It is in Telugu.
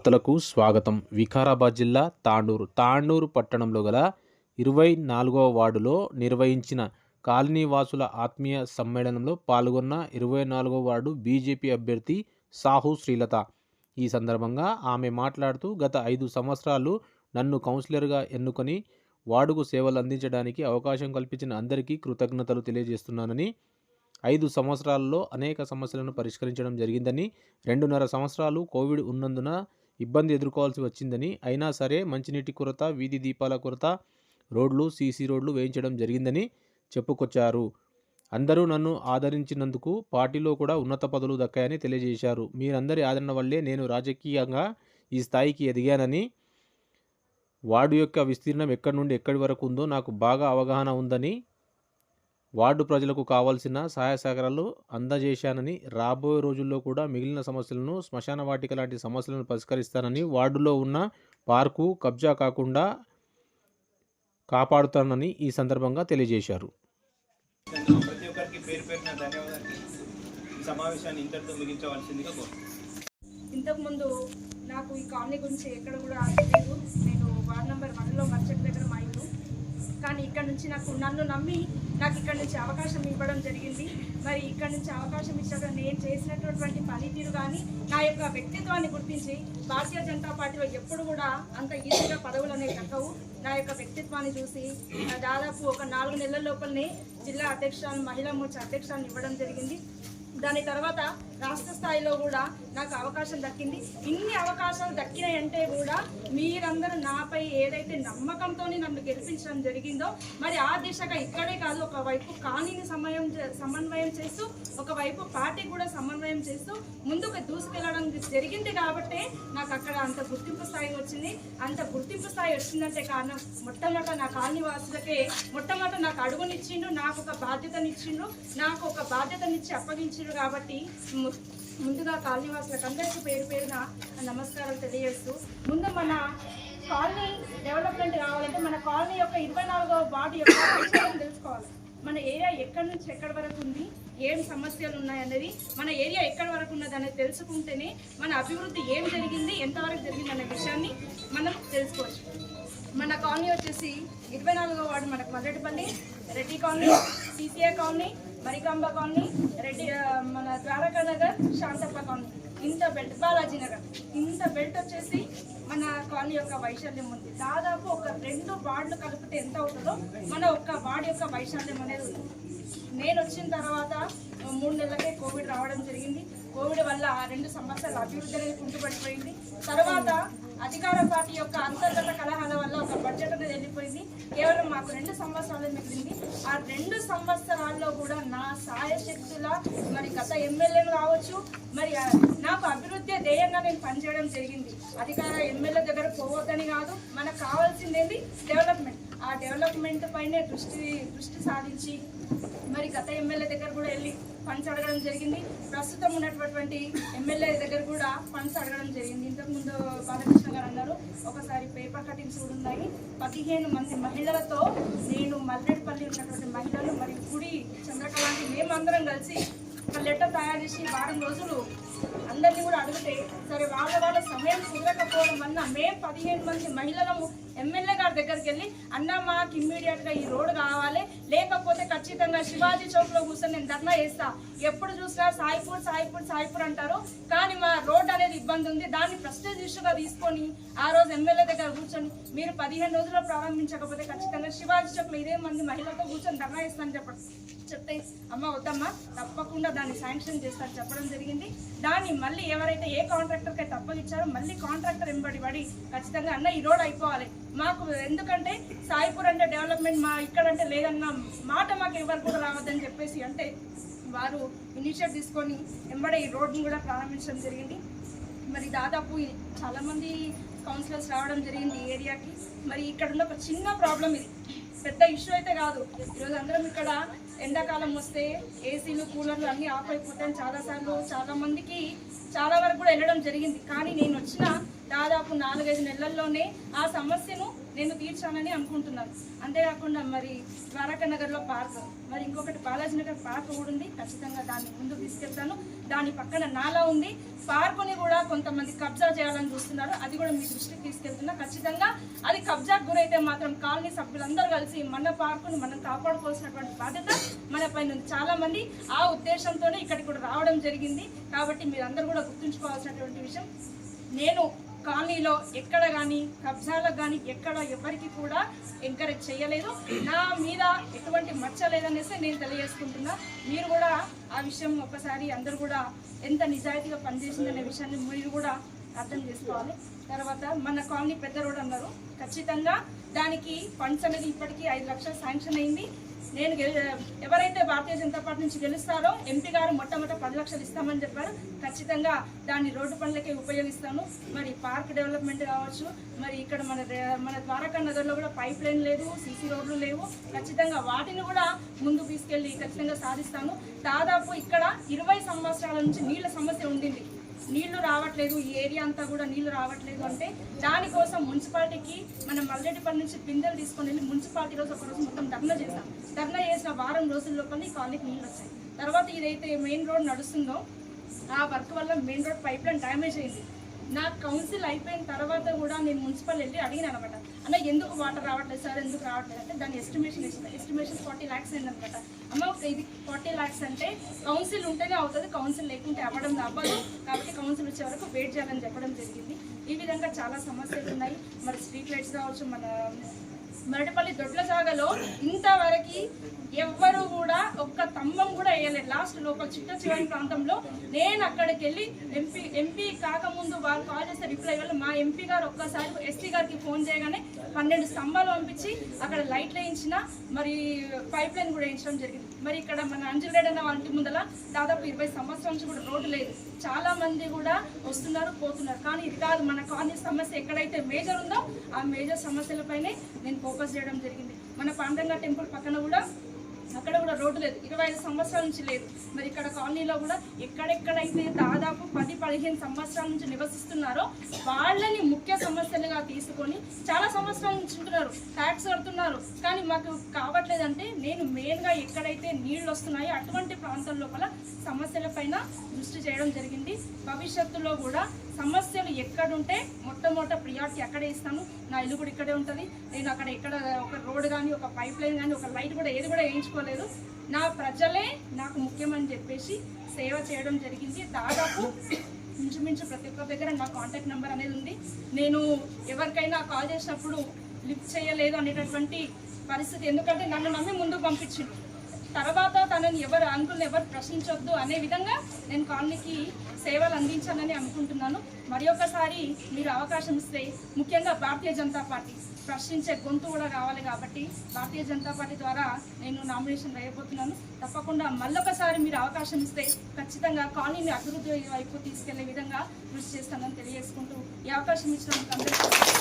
వార్తలకు స్వాగతం. వికారాబాద్ జిల్లా తాండూరు. తాండూరు పట్టణంలో గల ఇరవై నాలుగవ వార్డులో నిర్వహించిన కాలనీ వాసుల ఆత్మీయ సమ్మేళనంలో పాల్గొన్న ఇరవై నాలుగవ వార్డు బీజేపీ అభ్యర్థి సాహు శ్రీలత. ఈ సందర్భంగా ఆమె మాట్లాడుతూ గత ఐదు సంవత్సరాలు నన్ను కౌన్సిలర్గా ఎన్నుకొని వార్డుకు సేవలు అందించడానికి అవకాశం కల్పించిన అందరికీ కృతజ్ఞతలు తెలియజేస్తున్నానని ఐదు సంవత్సరాల్లో అనేక సమస్యలను పరిష్కరించడం జరిగిందని రెండున్నర సంవత్సరాలు కోవిడ్ ఉన్నందున ఇబ్బంది ఎదుర్కోవాల్సి వచ్చిందని. అయినా సరే మంచినీటి కొరత వీధి దీపాల కొరత రోడ్లు సీసీ రోడ్లు వేయించడం జరిగిందని చెప్పుకొచ్చారు. అందరూ నన్ను ఆదరించినందుకు పార్టీలో కూడా ఉన్నత పదవులు దక్కాయని తెలియజేశారు. మీరందరి ఆదరణ వల్లే నేను రాజకీయంగా ఈ స్థాయికి ఎదిగానని. వార్డు యొక్క విస్తీర్ణం ఎక్కడి నుండి ఎక్కడి వరకు ఉందో నాకు బాగా అవగాహన ఉందని వార్డు ప్రజలకు కావాల్సిన సహాయ సహకారాలు అందజేశానని రాబోయే రోజుల్లో కూడా మిగిలిన సమస్యలను శ్మశాన వాటిక లాంటి సమస్యలను పరిష్కరిస్తానని వార్డులో ఉన్న పార్కు కబ్జా కాకుండా కాపాడుతానని ఈ సందర్భంగా తెలియజేశారు. ఇంతకుముందు నాకు ఈ కాలనీ గురించి ఎక్కడ కూడా తెలియదు. నేను వార్డ్ నెంబర్ వన్లో మర్చెట్ దగ్గర మా ఇల్లు. కానీ ఇక్కడ నుంచి నాకు నన్ను నమ్మి నాకు ఇక్కడ నుంచి అవకాశం ఇవ్వడం జరిగింది. మరి ఇక్కడ నుంచి అవకాశం ఇచ్చాక నేను చేసినటువంటి పనితీరు కానీ నా యొక్క వ్యక్తిత్వాన్ని గుర్తించి భారతీయ జనతా పార్టీలో ఎప్పుడు కూడా అంత ఈజీగా పదవులు అనేవి దక్కవు. నా యొక్క వ్యక్తిత్వాన్ని చూసి దాదాపు ఒక నాలుగు నెలల లోపలనే జిల్లా అధ్యక్షురాలు మహిళా మోర్చా అధ్యక్షురాలను ఇవ్వడం జరిగింది. దాని తర్వాత రాష్ట్ర స్థాయిలో కూడా నాకు అవకాశం దక్కింది. ఇన్ని అవకాశాలు దక్కినాయంటే కూడా మీరందరూ నాపై ఏదైతే నమ్మకంతో నన్ను గెలిపించడం జరిగిందో మరి ఆ దిశగా ఇక్కడే కాదు ఒకవైపు కానీని సమయం సమన్వయం చేస్తూ ఒకవైపు పార్టీ కూడా సమన్వయం చేస్తూ ముందుకు దూసుకెళ్ళడం జరిగింది కాబట్టే నాకు అక్కడ అంత గుర్తింపు స్థాయి వచ్చింది. అంత గుర్తింపు స్థాయి వచ్చిందంటే కారణం మొట్టమొదట నా కాలనీ వాసులకే మొట్టమొదట నాకు అడుగునిచ్చిండు నాకు ఒక బాధ్యతనిచ్చిండు నాకు ఒక బాధ్యతనిచ్చి అప్పగించిండు కాబట్టి ముందుగా కాలనీ వాసులకు అందరికీ పేరు పేరున నమస్కారాలు తెలియజేస్తూ ముందు మన కాలనీ డెవలప్మెంట్ కావాలంటే మన కాలనీ యొక్క ఇరవై నాలుగవ వార్డు యొక్క విషయం తెలుసుకోవాలి. మన ఏరియా ఎక్కడి నుంచి ఎక్కడి వరకు ఉంది ఏం సమస్యలు ఉన్నాయనేది మన ఏరియా ఎక్కడి వరకు ఉన్నది అనేది తెలుసుకుంటేనే మన అభివృద్ధి ఏం జరిగింది ఎంతవరకు జరిగింది అనే విషయాన్ని మనం తెలుసుకోవచ్చు. మన కాలనీ వచ్చేసి ఇరవై నాలుగో వార్డు మనకు Malletipalli Reddy colony CCI colony Marikamba colony Reddy మన ద్వారకా నగర్ శాంతప్ప కాలనీ. ఇంత బెల్ట్ బాలాజీ నగర్. ఇంత బెల్ట్ వచ్చేసి మన కాలనీ యొక్క వైశాల్యం ఉంది. దాదాపు ఒక రెండు వార్డులు కలిపితే ఎంత అవుతుందో మన ఒక్క వార్డు యొక్క వైశాల్యం అనేది ఉంది. నేను వచ్చిన తర్వాత మూడు నెలలకే కోవిడ్ రావడం జరిగింది. కోవిడ్ వల్ల ఆ రెండు సంవత్సరాల అభివృద్ధి అనేది కుంటుపడిపోయింది. తర్వాత అధికార పార్టీ యొక్క అంతర్గత కలహాల వల్ల ఒక బడ్జెట్ అనేది వెళ్ళిపోయింది. కేవలం మాకు రెండు సంవత్సరాలు మిగిలింది. ఆ రెండు సంవత్సరాల్లో కూడా నా సాయశక్తుల మరి గత ఎమ్మెల్యేలు కావచ్చు మరి నాకు అభివృద్ధి ధ్యేయంగా నేను పనిచేయడం జరిగింది. అధికార ఎమ్మెల్యే దగ్గర పోవద్దని కాదు మనకు కావాల్సిందేంటి డెవలప్మెంట్ ఆ డెవలప్మెంట్ పైనే దృష్టి దృష్టి సాధించి మరి గత ఎమ్మెల్యే దగ్గర కూడా వెళ్ళి ఫండ్స్ అడగడం జరిగింది. ప్రస్తుతం ఉన్నటువంటి ఎమ్మెల్యే దగ్గర కూడా ఫండ్స్ అడగడం జరిగింది. ఇంతకుముందు బాలకృష్ణ గారు అన్నారు ఒకసారి పేపర్ కటింగ్స్ కూడా ఉన్నాయి. పదిహేను మంది మహిళలతో నేను మల్లెడపల్లి ఉన్నటువంటి మహిళలు మరి గుడి చంద్రకళాన్ని మేమందరం కలిసి ఒక లెటర్ తయారు చేసి వారం రోజులు అందరినీ కూడా అడిగితే సరే వాళ్ళ వాళ్ళ సమయం కుదరకపోవడం వల్ల మేము పదిహేను మంది మహిళలము ఎమ్మెల్యే గారి దగ్గరికి వెళ్ళి అన్న మాకు ఇమ్మీడియట్గా ఈ రోడ్డు కావాలి. లేకపోతే ఖచ్చితంగా శివాజీ చౌక్లో కూర్చొని నేను ధర్నా వేస్తా ఎప్పుడు చూసినా సాయిపూర్ సాయిపూర్ సాయిపూర్ అంటారు. కానీ మా రోడ్ అనేది ఇబ్బంది ఉంది. దాన్ని ప్రెస్టేజ్ ఇష్యూగా తీసుకొని ఆ రోజు ఎమ్మెల్యే దగ్గర కూర్చొని మీరు పదిహేను రోజుల్లో ప్రారంభించకపోతే ఖచ్చితంగా శివాజీ చౌక్లో ఇదే మంది మహిళలతో కూర్చొని ధర్నా వేస్తాను చెప్పడం చెప్తే అమ్మ వద్దమ్మా తప్పకుండా దాన్ని శాంక్షన్ చేస్తారు చెప్పడం జరిగింది. దాన్ని మళ్ళీ ఎవరైతే ఏ కాంట్రాక్టర్కి అయితే అప్పగించారో మళ్ళీ కాంట్రాక్టర్ ఎంబడి పడి ఖచ్చితంగా అన్న ఈ రోడ్ అయిపోవాలి. మాకు ఎందుకంటే సాయిపూర్ అంటే డెవలప్మెంట్ మా ఇక్కడంటే లేదన్న మాట మాకు ఎవరు కూడా రావద్దని చెప్పేసి అంటే వారు ఇనిషియేట్ తీసుకొని ఎంబడే ఈ రోడ్ని కూడా ప్రారంభించడం జరిగింది. మరి దాదాపు చాలామంది కౌన్సిలర్స్ రావడం జరిగింది ఈ ఏరియాకి. మరి ఇక్కడ ఉన్న ఒక చిన్న ప్రాబ్లం ఇది. పెద్ద ఇష్యూ అయితే కాదు. ఈరోజు అందరం ఇక్కడ ఎండాకాలం వస్తే ఏసీలు కూలర్లు అన్నీ ఆఫ్ అయిపోతాయని చాలాసార్లు చాలామందికి చాలా వరకు కూడా వెళ్ళడం జరిగింది. కానీ నేను వచ్చిన దాదాపు నాలుగైదు నెలల్లోనే ఆ సమస్యను నేను తీర్చానని అనుకుంటున్నాను. అంతేకాకుండా మరి ద్వారకా నగర్లో పార్క్ మరి ఇంకొకటి బాలాజీనగర్ పార్క్ కూడా ఉంది. ఖచ్చితంగా దాన్ని ముందు తీసుకెళ్తాను. దాని పక్కన నాలా ఉంది. పార్కుని కూడా కొంతమంది కబ్జా చేయాలని చూస్తున్నారు. అది కూడా మీ దృష్టికి తీసుకెళ్తున్నా. ఖచ్చితంగా అది కబ్జాకు గురైతే మాత్రం కాలనీ సభ్యులందరూ కలిసి మన పార్కును మనం కాపాడుకోవాల్సినటువంటి బాధ్యత మన పైన చాలామంది చాలా మంది ఆ ఉద్దేశంతోనే ఇక్కడికి కూడా రావడం జరిగింది. కాబట్టి మీరందరూ కూడా గుర్తుంచుకోవాల్సినటువంటి విషయం నేను కాలనీలో ఎక్కడ కానీ కబ్జాలకు కానీ ఎక్కడ ఎవరికి కూడా ఎంకరేజ్ చేయలేదు. నా మీద ఎటువంటి మచ్చ లేదనేసి నేను తెలియజేసుకుంటున్నా. మీరు కూడా ఆ విషయం ఒకసారి అందరూ కూడా ఎంత నిజాయితీగా పనిచేసిందనే విషయాన్ని మీరు కూడా అర్థం చేసుకోవాలి. తర్వాత మన కాలనీ పెద్ద రోడ్ అన్నారు. ఖచ్చితంగా దానికి ఫండ్స్ అనేది ఇప్పటికీ ఐదు లక్షలు శాంక్షన్ అయింది. నేను ఎవరైతే భారతీయ జనతా పార్టీ నుంచి గెలుస్తారో ఎంపీ గారు మొట్టమొదటి పది లక్షలు ఇస్తామని చెప్పారు. ఖచ్చితంగా దాన్ని రోడ్డు పనులకే ఉపయోగిస్తాను మరి పార్క్ డెవలప్మెంట్ కావచ్చు మరి ఇక్కడ మన మన ద్వారకా నగర్లో కూడా పైప్ లైన్ లేదు సీసీ రోడ్లు లేవు. ఖచ్చితంగా వాటిని కూడా ముందుకు తీసుకెళ్ళి ఖచ్చితంగా సాధిస్తాను దాదాపు ఇక్కడ ఇరవై సంవత్సరాల నుంచి నీళ్ళ సమస్య ఉండింది. నీళ్ళు రావట్లేదు ఈ ఏరియా అంతా కూడా నీళ్ళు రావట్లేదు అంటే దానికోసం మున్సిపాలిటీకి మనం మల్లెడ్డిపల్లి నుంచి పిందెలు తీసుకొని వెళ్ళి మున్సిపాలిటీ రోజు ఒక రోజు మొత్తం ధర్నా చేసాం ధర్నా చేసిన వారం రోజుల లోపల ఈ కాలనీకి నీళ్ళు వచ్చాయి. తర్వాత ఇదైతే మెయిన్ రోడ్ నడుస్తుందో ఆ వర్క్ వల్ల main road pipe line damage అయింది. నా కౌన్సిల్ అయిపోయిన తర్వాత కూడా నేను మున్సిపల్ వెళ్ళి అడిగిన అనమాట అన్న ఎందుకు వాటర్ రావట్లేదు సార్? ఎందుకు రావట్లేదు? అంటే దాని ఎస్టిమేషన్ ఇస్తుంది ఎస్టిమేషన్ ఫార్టీ ల్యాక్స్ అయింది అనమాట అమ్మ ఇది ఫార్టీ ల్యాక్స్ అంటే కౌన్సిల్ ఉంటేనే అవుతుంది కౌన్సిల్ లేకుంటే అవ్వడం అవ్వదు. కాబట్టి కౌన్సిల్ వచ్చే వరకు వెయిట్ చేయాలని చెప్పడం జరిగింది. ఈ విధంగా చాలా సమస్యలు ఉన్నాయి. మరి స్ట్రీట్ లైట్స్ కావచ్చు మన మరటిపల్లి దొడ్ల సాగలో ఇంతవరకు ఎవ్వరు కూడా ఒక్క తమ్మ అయ్యలేదు లాస్ట్ లోపల చిట్ట చివరి ప్రాంతంలో నేను అక్కడికి వెళ్ళి ఎంపీ ఎంపీ కాకముందు వాళ్ళు కాల్ చేస్తే రిప్లై వల్ల మా ఎంపీ గారు ఒక్కసారి ఎస్టీ గారికి ఫోన్ చేయగానే పన్నెండు స్తంభాలు పంపించి అక్కడ లైట్లు వేయించిన మరి పైప్ లైన్ కూడా వేయించడం జరిగింది. మరి ఇక్కడ మన అంజల్ అన్న వాళ్ళ ముందల దాదాపు ఇరవై సంవత్సరాల నుంచి కూడా రోడ్డు లేదు. చాలా మంది కూడా వస్తున్నారు పోతున్నారు. కానీ ఇది కాదు మన కాలనీ సమస్య ఎక్కడైతే మేజర్ ఉందో ఆ మేజర్ సమస్యలపైనే నేను ఫోకస్ చేయడం జరిగింది. మన పాండంగా టెంపుల్ పక్కన కూడా అక్కడ కూడా రోడ్డు లేదు. ఇరవై ఐదు సంవత్సరాల నుంచి లేదు. మరి ఇక్కడ కాలనీలో కూడా ఎక్కడెక్కడైతే దాదాపు పది పదిహేను సంవత్సరాల నుంచి నివసిస్తున్నారో వాళ్ళని ముఖ్య సమస్యలుగా తీసుకొని చాలా సంవత్సరాల నుంచి ఉంటున్నారు. ట్యాక్స్ కడుతున్నారు. కానీ మాకు కావట్లేదంటే నేను మెయిన్గా ఎక్కడైతే నీళ్ళు వస్తున్నాయో అటువంటి ప్రాంతం లోపల సమస్యలపైన దృష్టి చేయడం జరిగింది. భవిష్యత్తులో కూడా సమస్యలు ఎక్కడుంటే మొట్టమొదట ప్రియారిటీ అక్కడే ఇస్తాను. నా ఇల్లు కూడా ఇక్కడే ఉంటుంది. నేను అక్కడ ఎక్కడ ఒక రోడ్ కానీ ఒక పైప్ లైన్ కానీ ఒక లైట్ కూడా ఏది కూడా వేయించుకోలేదు. నా ప్రజలే నాకు ముఖ్యమని చెప్పేసి సేవ చేయడం జరిగింది. దాదాపు ఇంచుమించు ప్రతి ఒక్క దగ్గర నా కాంటాక్ట్ నెంబర్ అనేది ఉంది. నేను ఎవరికైనా కాల్ చేసినప్పుడు లిఫ్ట్ చేయలేదు అనేటటువంటి పరిస్థితి. ఎందుకంటే నన్ను నమ్మి ముందుకు పంపించింది తర్వాత తనని ఎవరు అంకుల్ని ఎవరు ప్రశ్నించొద్దు అనే విధంగా నేను కాలనీకి సేవలు అందించాలని అనుకుంటున్నాను. మరి ఒకసారి మీరు అవకాశం ఇస్తే ముఖ్యంగా భారతీయ జనతా పార్టీ ప్రశ్నించే గొంతు కూడా కావాలి కాబట్టి భారతీయ జనతా పార్టీ ద్వారా నేను నామినేషన్ వేయబోతున్నాను. తప్పకుండా మళ్ళొకసారి మీరు అవకాశం ఇస్తే ఖచ్చితంగా కాలనీని అభివృద్ధి వైపు తీసుకెళ్ళే విధంగా కృషి చేస్తానని తెలియజేసుకుంటూ ఈ అవకాశం ఇచ్చినందుకు అందరికీ